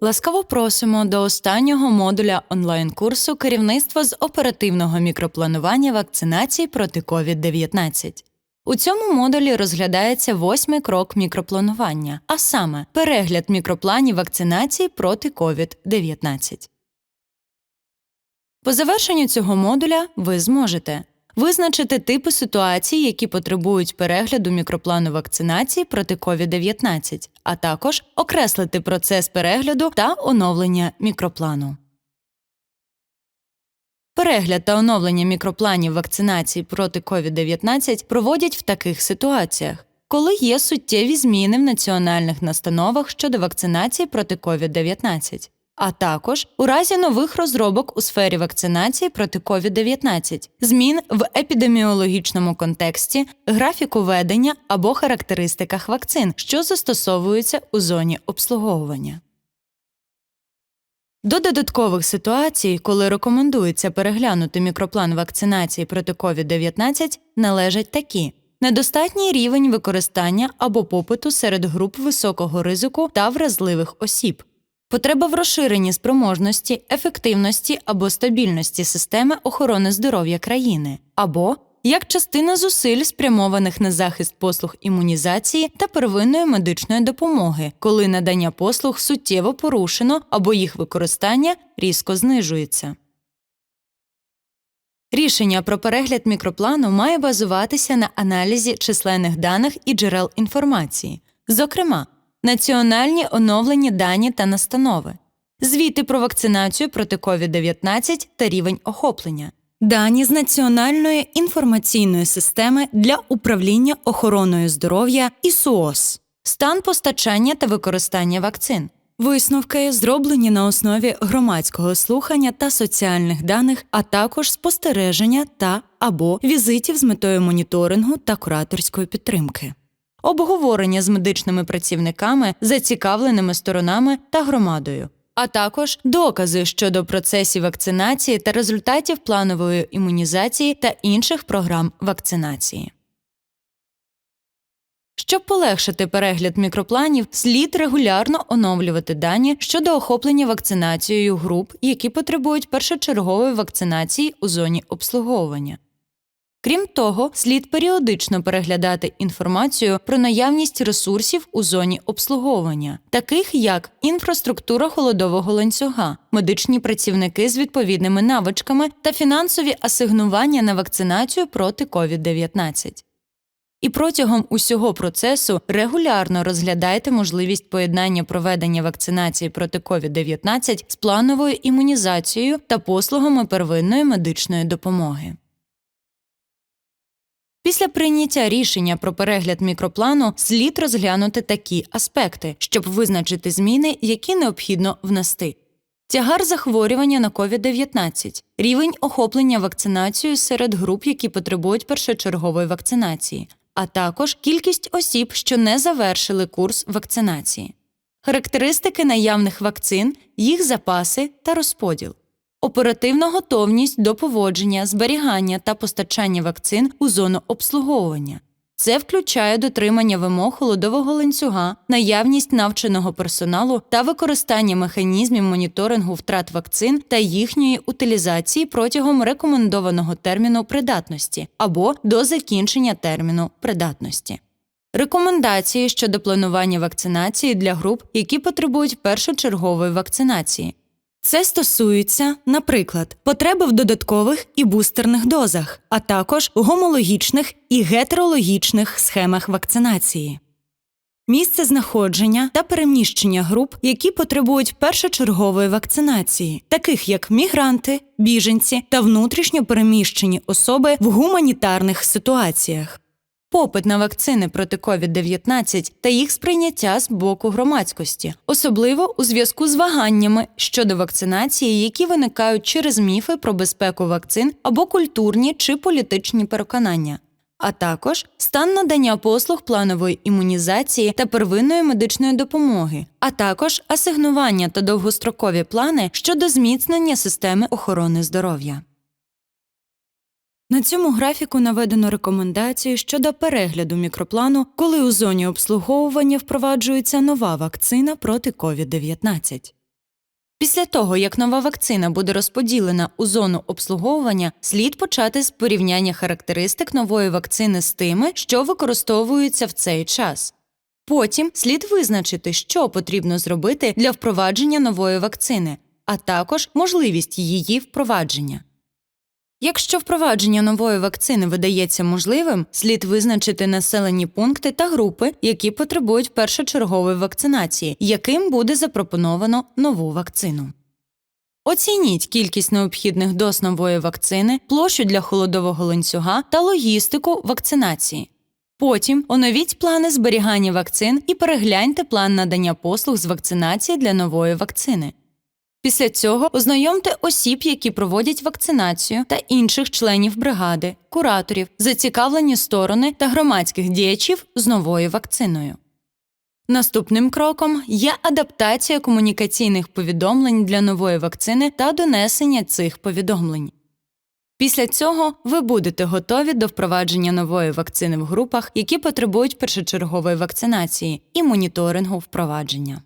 Ласкаво просимо до останнього модуля онлайн-курсу керівництва з оперативного мікропланування вакцинації проти COVID-19. У цьому модулі розглядається восьмий крок мікропланування, а саме перегляд мікропланів вакцинації проти COVID-19. По завершенню цього модуля ви зможете визначити типи ситуацій, які потребують перегляду мікроплану вакцинації проти COVID-19, а також окреслити процес перегляду та оновлення мікроплану. Перегляд та оновлення мікропланів вакцинації проти COVID-19 проводять в таких ситуаціях, коли є суттєві зміни в національних настановах щодо вакцинації проти COVID-19, а також у разі нових розробок у сфері вакцинації проти COVID-19, змін в епідеміологічному контексті, графіку ведення або характеристиках вакцин, що застосовуються у зоні обслуговування. До додаткових ситуацій, коли рекомендується переглянути мікроплан вакцинації проти COVID-19, належать такі: недостатній рівень використання або попиту серед груп високого ризику та вразливих осіб, потреба в розширенні спроможності, ефективності або стабільності системи охорони здоров'я країни, або як частина зусиль, спрямованих на захист послуг імунізації та первинної медичної допомоги, коли надання послуг суттєво порушено або їх використання різко знижується. Рішення про перегляд мікроплану має базуватися на аналізі численних даних і джерел інформації, зокрема, національні оновлені дані та настанови, звіти про вакцинацію проти COVID-19 та рівень охоплення, Дані з Національної інформаційної системи для управління охороною здоров'я ІСУОС, стан постачання та використання вакцин, висновки, зроблені на основі громадського слухання та соціальних даних, а також спостереження та або візитів з метою моніторингу та кураторської підтримки. Обговорення з медичними працівниками, зацікавленими сторонами та громадою, а також докази щодо процесів вакцинації та результатів планової імунізації та інших програм вакцинації. Щоб полегшити перегляд мікропланів, слід регулярно оновлювати дані щодо охоплення вакцинацією груп, які потребують першочергової вакцинації у зоні обслуговування. Крім того, слід періодично переглядати інформацію про наявність ресурсів у зоні обслуговування, таких як інфраструктура холодового ланцюга, медичні працівники з відповідними навичками та фінансові асигнування на вакцинацію проти COVID-19. І протягом усього процесу регулярно розглядайте можливість поєднання проведення вакцинації проти COVID-19 з плановою імунізацією та послугами первинної медичної допомоги. Після прийняття рішення про перегляд мікроплану слід розглянути такі аспекти, щоб визначити зміни, які необхідно внести. Тягар захворювання на COVID-19, рівень охоплення вакцинацією серед груп, які потребують першочергової вакцинації, а також кількість осіб, що не завершили курс вакцинації, характеристики наявних вакцин, їх запаси та розподіл. Оперативна готовність до поводження, зберігання та постачання вакцин у зону обслуговування. Це включає дотримання вимог холодового ланцюга, наявність навченого персоналу та використання механізмів моніторингу втрат вакцин та їхньої утилізації протягом рекомендованого терміну придатності або до закінчення терміну придатності. Рекомендації щодо планування вакцинації для груп, які потребують першочергової вакцинації. Це стосується, наприклад, потреби в додаткових і бустерних дозах, а також гомологічних і гетерологічних схемах вакцинації. Місце знаходження та переміщення груп, які потребують першочергової вакцинації, таких як мігранти, біженці та внутрішньо переміщені особи в гуманітарних ситуаціях попит на вакцини проти COVID-19 та їх сприйняття з боку громадськості, особливо у зв'язку з ваганнями щодо вакцинації, які виникають через міфи про безпеку вакцин або культурні чи політичні переконання. А також стан надання послуг планової імунізації та первинної медичної допомоги, а також асигнування та довгострокові плани щодо зміцнення системи охорони здоров'я. На цьому графіку наведено рекомендації щодо перегляду мікроплану, коли у зоні обслуговування впроваджується нова вакцина проти COVID-19. Після того, як нова вакцина буде розподілена у зону обслуговування, слід почати з порівняння характеристик нової вакцини з тими, що використовуються в цей час. Потім слід визначити, що потрібно зробити для впровадження нової вакцини, а також можливість її впровадження. Якщо впровадження нової вакцини видається можливим, слід визначити населені пункти та групи, які потребують першочергової вакцинації, яким буде запропоновано нову вакцину. Оцініть кількість необхідних доз нової вакцини, площу для холодового ланцюга та логістику вакцинації. Потім оновіть плани зберігання вакцин і перегляньте план надання послуг з вакцинації для нової вакцини. Після цього ознайомте осіб, які проводять вакцинацію, та інших членів бригади, кураторів, зацікавлені сторони та громадських діячів з новою вакциною. Наступним кроком є адаптація комунікаційних повідомлень для нової вакцини та донесення цих повідомлень. Після цього ви будете готові до впровадження нової вакцини в групах, які потребують першочергової вакцинації, і моніторингу впровадження.